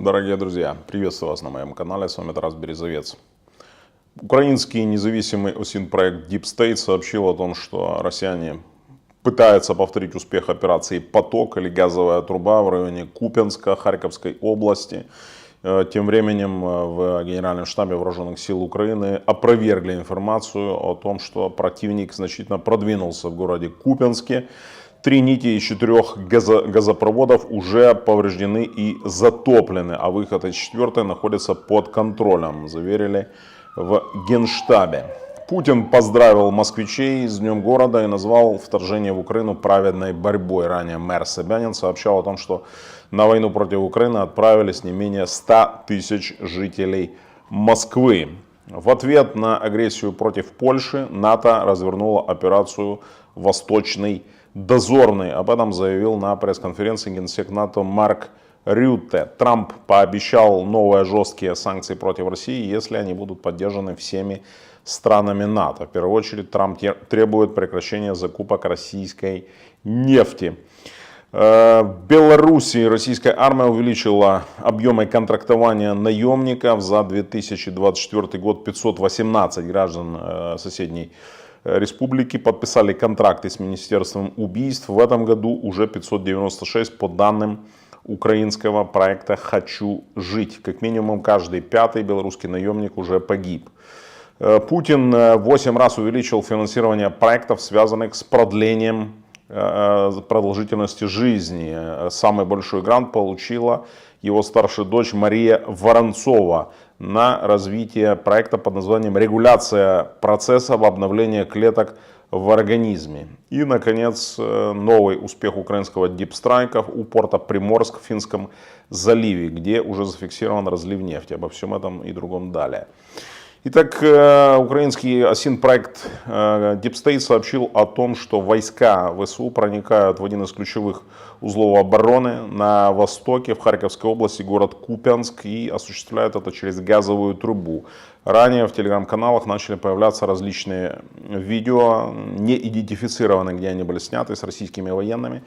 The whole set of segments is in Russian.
Дорогие друзья, приветствую вас на моем канале, с вами Тарас Березовец. Украинский независимый ОСИН-проект Deep State сообщил о том, что россияне пытаются повторить успех операции «Поток» или «Газовая труба» в районе Купенска Харьковской области. Э, тем временем э, в Генеральном штабе Вооруженных сил Украины опровергли информацию о том, что противник значительно продвинулся в городе Купенске. Три нити из четырех газо газопроводов уже повреждены и затоплены, а выход из четвертой находится под контролем, заверили в Генштабе. Путин поздравил москвичей с Днем города и назвал вторжение в Украину праведной борьбой. Ранее мэр Собянин сообщал о том, что на войну против Украины отправились не менее 100 тысяч жителей Москвы. В ответ на агрессию против Польши НАТО развернула операцию «Восточный дозорный». Об этом заявил на пресс-конференции генсек НАТО Марк Рютте. Трамп пообещал новые жесткие санкции против России, если они будут поддержаны всеми странами НАТО. В первую очередь Трамп требует прекращения закупок российской нефти. Э, в Беларуси российская армия увеличила объемы контрактования наемников за 2024 год 518 граждан э, соседней республики подписали контракты с Министерством убийств. В этом году уже 596 по данным украинского проекта «Хочу жить». Как минимум каждый пятый белорусский наемник уже погиб. Путин 8 раз увеличил финансирование проектов, связанных с продлением Э, продолжительности жизни. Самый большой грант получила его старшая дочь Мария Воронцова на развитие проекта под названием «Регуляция процессов обновления клеток в организме». И, наконец, э, новый успех украинского дипстрайков у порта Приморск в Финском заливе, где уже зафиксирован разлив нефти. Обо всем этом и другом далее. Итак, э, украинский ОСИН-проект э, Deep State сообщил о том, что войска ВСУ проникают в один из ключевых узлов обороны на востоке, в Харьковской области, город Купянск, и осуществляют это через газовую трубу. Ранее в телеграм-каналах начали появляться различные видео, не идентифицированные, где они были сняты с российскими военными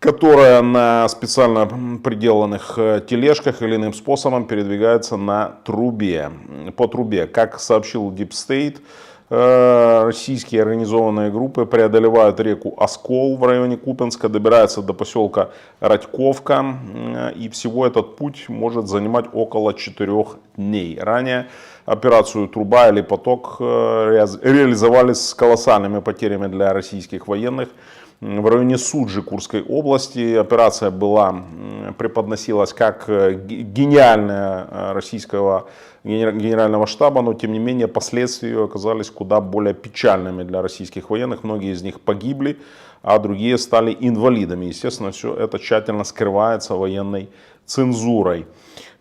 которая на специально приделанных э, тележках или иным способом передвигается на трубе, по трубе. Как сообщил Deep State, российские организованные группы преодолевают реку Оскол в районе Купенска, добираются до поселка Радьковка, и всего этот путь может занимать около 4 дней. Ранее операцию «Труба» или «Поток» э, реализовали с колоссальными потерями для российских военных – в районе Суджи Курской области. Операция была, преподносилась как э, гениальная э, российского генерального штаба, но тем не менее последствия оказались куда более печальными для российских военных. Многие из них погибли, а другие стали инвалидами. Естественно, все это тщательно скрывается военной цензурой.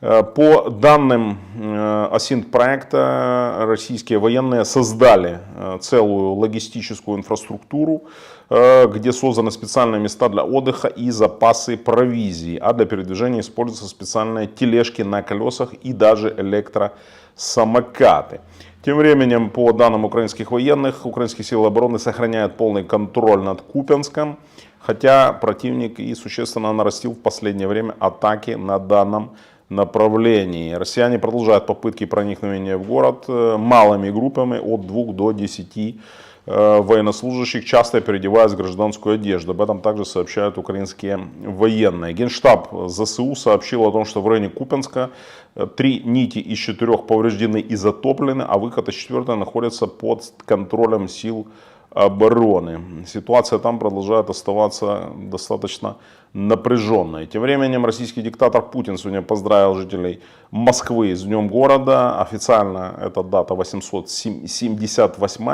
Э, по данным э, ОСИНТ проекта, российские военные создали э, целую логистическую инфраструктуру, где созданы специальные места для отдыха и запасы провизии, а для передвижения используются специальные тележки на колесах и даже электросамокаты. Тем временем, по данным украинских военных, украинские силы обороны сохраняют полный контроль над Купенском, хотя противник и существенно нарастил в последнее время атаки на данном направлении. Россияне продолжают попытки проникновения в город э, малыми группами от 2 до 10 э, военнослужащих, часто переодеваясь в гражданскую одежду. Об этом также сообщают украинские военные. Генштаб ЗСУ сообщил о том, что в районе Купенска э, три нити из четырех повреждены и затоплены, а выход из четвертой находится под контролем сил обороны. Ситуация там продолжает оставаться достаточно напряженной. Тем временем российский диктатор Путин сегодня поздравил жителей Москвы с Днем города. Официально эта дата 878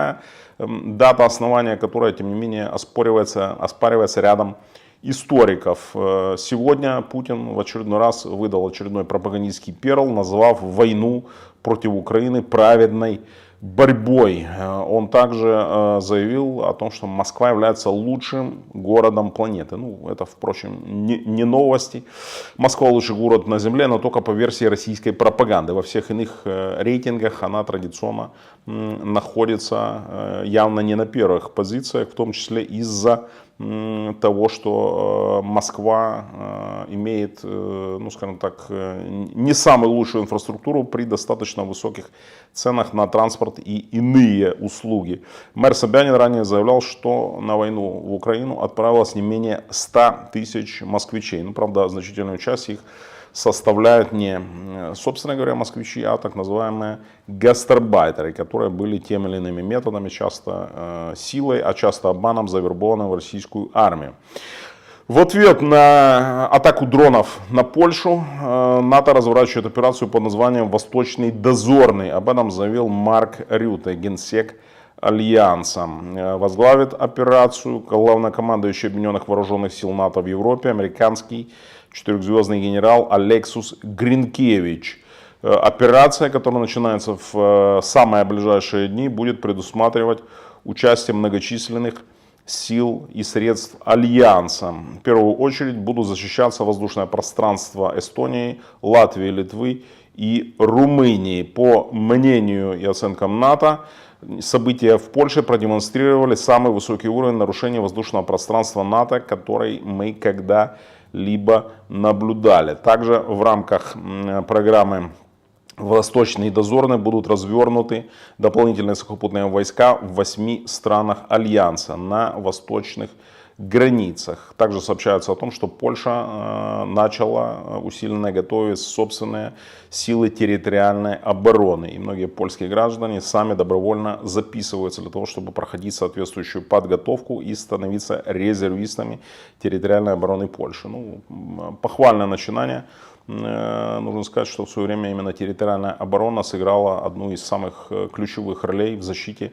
эм, дата основания, которая, тем не менее, оспоривается, оспаривается рядом историков. Э, сегодня Путин в очередной раз выдал очередной пропагандистский перл, назвав войну против Украины праведной борьбой. Э, он также э, заявил о том, что Москва является лучшим городом планеты. Ну, это, впрочем, не, новости. Москва лучший город на Земле, но только по версии российской пропаганды. Во всех иных э, рейтингах она традиционно находится явно не на первых позициях, в том числе из-за того, что э, Москва э, имеет, э, ну скажем так, не самую лучшую инфраструктуру при достаточно высоких ценах на транспорт и иные услуги. Мэр Собянин ранее заявлял, что на войну в Украину отправилось не менее 100 тысяч москвичей. Ну, правда, значительную часть их составляют не, собственно говоря, москвичи, а так называемые гастарбайтеры, которые были теми или иными методами, часто э, силой, а часто обманом завербованы в российскую армию. В ответ на атаку дронов на Польшу э, НАТО разворачивает операцию под названием «Восточный дозорный». Об этом заявил Марк Рюте, генсек Альянса. Э, Возглавит операцию главнокомандующий Объединенных Вооруженных Сил НАТО в Европе, американский четырехзвездный генерал Алексус Гринкевич. Э, Операция, которая начинается в э, самые ближайшие дни, будет предусматривать участие многочисленных сил и средств Альянса. В первую очередь будут защищаться воздушное пространство Эстонии, Латвии, Литвы и Румынии. По мнению и оценкам НАТО, события в Польше продемонстрировали самый высокий уровень нарушения воздушного пространства НАТО, который мы когда-либо наблюдали. Также в рамках программы Восточные дозорные будут развернуты дополнительные сухопутные войска в восьми странах Альянса на восточных границах. Также сообщается о том, что Польша э, начала усиленно готовить собственные силы территориальной обороны. И многие польские граждане сами добровольно записываются для того, чтобы проходить соответствующую подготовку и становиться резервистами территориальной обороны Польши. Ну, похвальное начинание. Э, Нужно сказать, что в свое время именно территориальная оборона сыграла одну из самых э, ключевых ролей в защите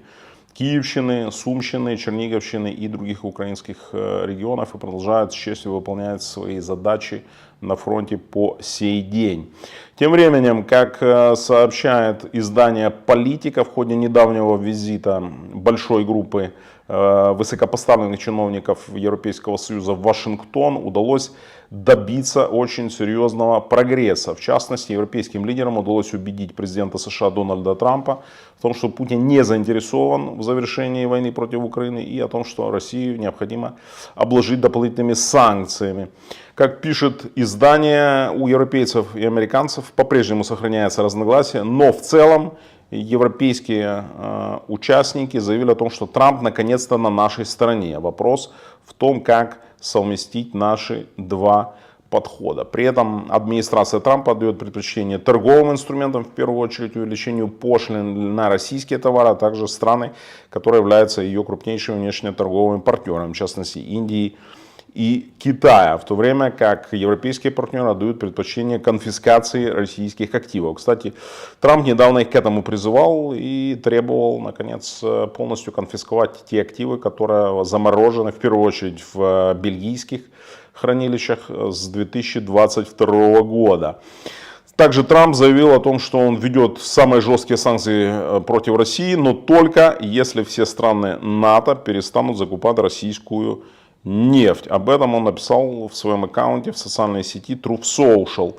Киевщины, Сумщины, Черниговщины и других украинских э, регионов и продолжает с честью выполнять свои задачи на фронте по сей день. Тем временем, как э, сообщает издание «Политика», в ходе недавнего визита большой группы высокопоставленных чиновников Европейского Союза в Вашингтон удалось добиться очень серьезного прогресса. В частности, европейским лидерам удалось убедить президента США Дональда Трампа в том, что Путин не заинтересован в завершении войны против Украины и о том, что Россию необходимо обложить дополнительными санкциями. Как пишет издание, у европейцев и американцев по-прежнему сохраняется разногласие, но в целом европейские э, участники заявили о том, что Трамп наконец-то на нашей стороне. Вопрос в том, как совместить наши два подхода. При этом администрация Трампа дает предпочтение торговым инструментам, в первую очередь увеличению пошлин на российские товары, а также страны, которые являются ее крупнейшими внешнеторговыми партнерами, в частности Индии и Китая, в то время как европейские партнеры отдают предпочтение конфискации российских активов. Кстати, Трамп недавно их к этому призывал и требовал, наконец, полностью конфисковать те активы, которые заморожены, в первую очередь, в бельгийских хранилищах с 2022 года. Также Трамп заявил о том, что он ведет самые жесткие санкции э, против России, но только если все страны НАТО перестанут закупать российскую нефть. Об этом он написал в своем аккаунте в социальной сети Truth Social.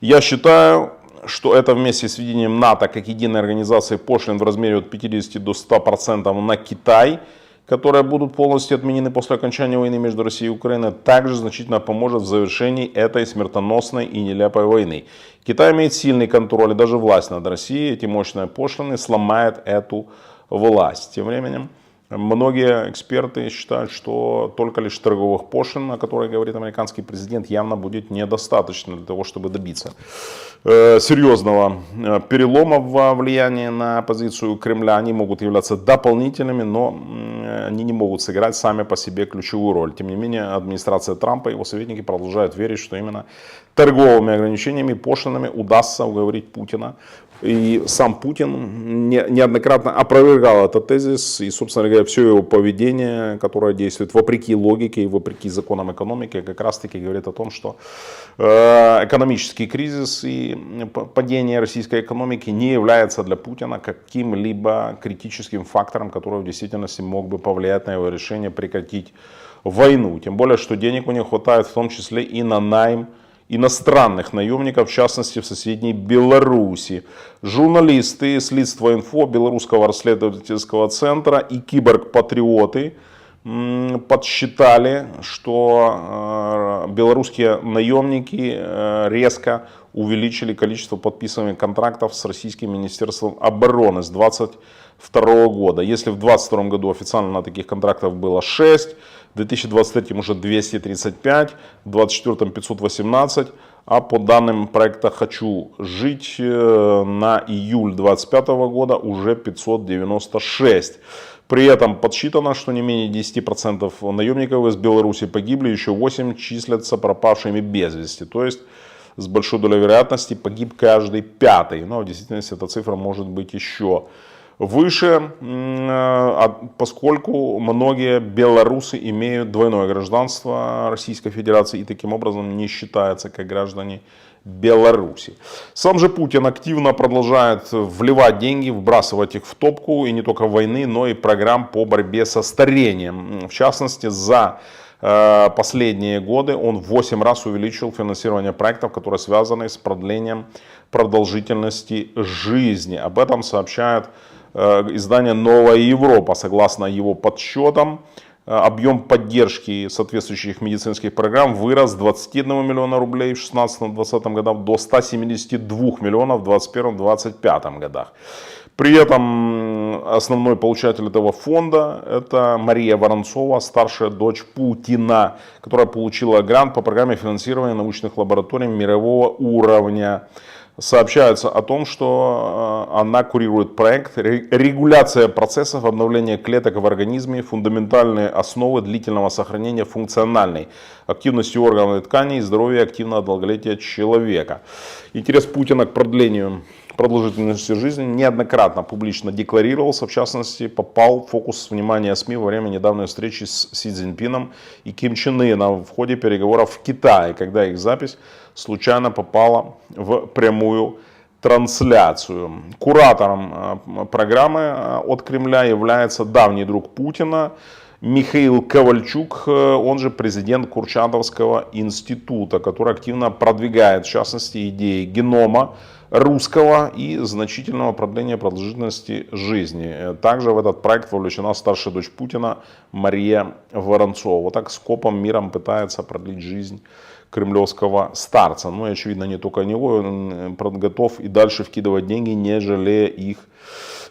Я считаю, что это вместе с введением НАТО как единой организации пошлин в размере от 50 до 100% на Китай, которые будут полностью отменены после окончания войны между Россией и Украиной, также значительно поможет в завершении этой смертоносной и нелепой войны. Китай имеет сильный контроль и даже власть над Россией. Эти мощные пошлины сломают эту власть. Тем временем Многие эксперты считают, что только лишь торговых пошлин, о которых говорит американский президент, явно будет недостаточно для того, чтобы добиться э, серьезного э, перелома в влиянии на позицию Кремля. Они могут являться дополнительными, но они не могут сыграть сами по себе ключевую роль. Тем не менее, администрация Трампа и его советники продолжают верить, что именно торговыми ограничениями, пошлинами удастся уговорить Путина и сам Путин неоднократно опровергал этот тезис. И, собственно говоря, все его поведение, которое действует вопреки логике и вопреки законам экономики, как раз таки говорит о том, что э, экономический кризис и падение российской экономики не является для Путина каким-либо критическим фактором, который в действительности мог бы повлиять на его решение прекратить войну. Тем более, что денег у него хватает в том числе и на найм иностранных наемников, в частности в соседней Беларуси. Журналисты Следство инфо Белорусского расследовательского центра и киборг-патриоты подсчитали, что белорусские наемники резко увеличили количество подписанных контрактов с российским министерством обороны с 2022 года. Если в 2022 году официально на таких контрактов было 6, в 2023 уже 235, в 2024 518, а по данным проекта «Хочу жить» э, на июль 2025 года уже 596. При этом подсчитано, что не менее 10% наемников из Беларуси погибли, еще 8 числятся пропавшими без вести. То есть с большой долей вероятности погиб каждый пятый. Но в действительности эта цифра может быть еще выше, а, поскольку многие белорусы имеют двойное гражданство Российской Федерации и таким образом не считаются как граждане Беларуси. Сам же Путин активно продолжает вливать деньги, вбрасывать их в топку и не только войны, но и программ по борьбе со старением. В частности, за последние годы он в 8 раз увеличил финансирование проектов, которые связаны с продлением продолжительности жизни. Об этом сообщает э, издание «Новая Европа». Согласно его подсчетам, э, объем поддержки соответствующих медицинских программ вырос с 21 миллиона рублей в 2016-2020 годах до 172 миллионов в 2021-2025 годах. При этом основной получатель этого фонда это Мария Воронцова, старшая дочь Путина, которая получила грант по программе финансирования научных лабораторий мирового уровня. Сообщается о том, что э, она курирует проект «Регуляция процессов обновления клеток в организме. Фундаментальные основы длительного сохранения функциональной активности органов и тканей, здоровья и активного долголетия человека». Интерес Путина к продлению продолжительности жизни неоднократно публично декларировался, в частности, попал в фокус внимания СМИ во время недавней встречи с Си Цзиньпином и Ким Чен Ыном в ходе переговоров в Китае, когда их запись случайно попала в прямую трансляцию. Куратором э, программы э, от Кремля является давний друг Путина, Михаил Ковальчук, э, он же президент Курчатовского института, который активно продвигает, в частности, идеи генома, русского и значительного продления продолжительности жизни. Также в этот проект вовлечена старшая дочь Путина Мария Воронцова. Вот так скопом миром пытается продлить жизнь кремлевского старца. Ну и очевидно не только него, он готов и дальше вкидывать деньги, не жалея их,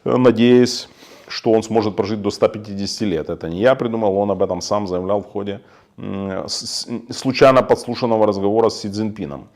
надеясь, что он сможет прожить до 150 лет. Это не я придумал, он об этом сам заявлял в ходе случайно подслушанного разговора с Си Цзиньпином.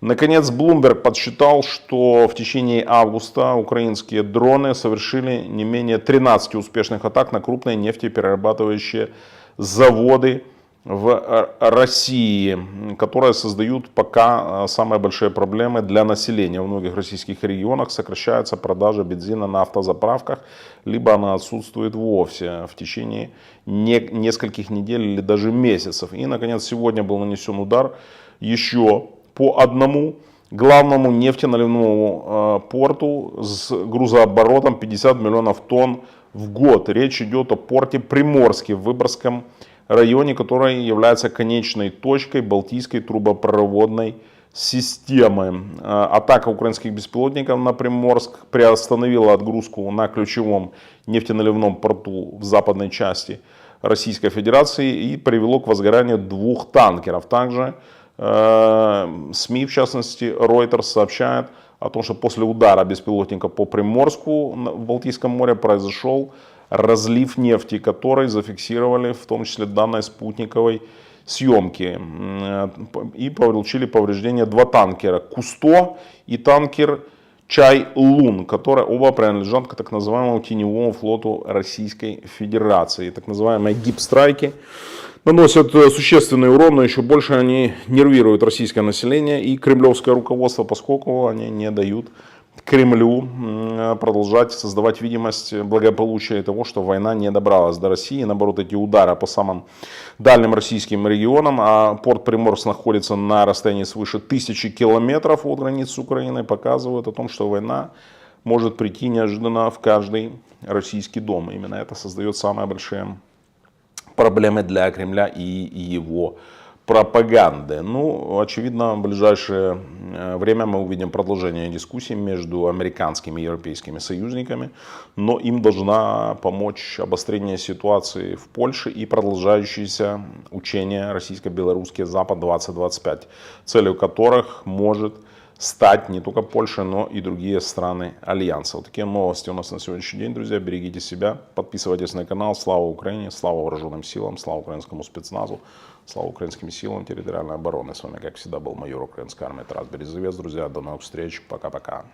Наконец, Bloomberg подсчитал, что в течение августа украинские дроны совершили не менее 13 успешных атак на крупные нефтеперерабатывающие заводы в России, которые создают пока самые большие проблемы для населения. В многих российских регионах сокращается продажа бензина на автозаправках, либо она отсутствует вовсе в течение нескольких недель или даже месяцев. И, наконец, сегодня был нанесен удар еще по одному главному нефтеналивному э, порту с грузооборотом 50 миллионов тонн в год. Речь идет о порте Приморске в Выборгском районе, который является конечной точкой Балтийской трубопроводной системы. Э, атака украинских беспилотников на Приморск приостановила отгрузку на ключевом нефтеналивном порту в западной части Российской Федерации и привело к возгоранию двух танкеров. Также Э, СМИ, в частности, Reuters сообщает о том, что после удара беспилотника по Приморску в Балтийском море произошел разлив нефти, который зафиксировали в том числе данной спутниковой съемки. И получили повреждения два танкера. Кусто и танкер Чай Лун, которые оба принадлежат к так называемому теневому флоту Российской Федерации. Так называемые гипстрайки наносят э, существенный урон, но еще больше они нервируют российское население и кремлевское руководство, поскольку они не дают Кремлю продолжать создавать видимость благополучия того, что война не добралась до России. Наоборот, эти удары по самым дальним российским регионам, а порт Приморск находится на расстоянии свыше тысячи километров от границ Украины, показывают о том, что война может прийти неожиданно в каждый российский дом. Именно это создает самые большие проблемы для Кремля и его пропаганды. Ну, очевидно, в ближайшее время мы увидим продолжение дискуссий между американскими и европейскими союзниками, но им должна помочь обострение ситуации в Польше и продолжающиеся учения российско-белорусские Запад-2025, целью которых может стать не только Польша, но и другие страны Альянса. Вот такие новости у нас на сегодняшний день, друзья. Берегите себя, подписывайтесь на канал. Слава Украине, слава вооруженным силам, слава украинскому спецназу, слава украинским силам территориальной обороны. С вами, как всегда, был майор украинской армии Тарас Березовец. Друзья, до новых встреч. Пока-пока.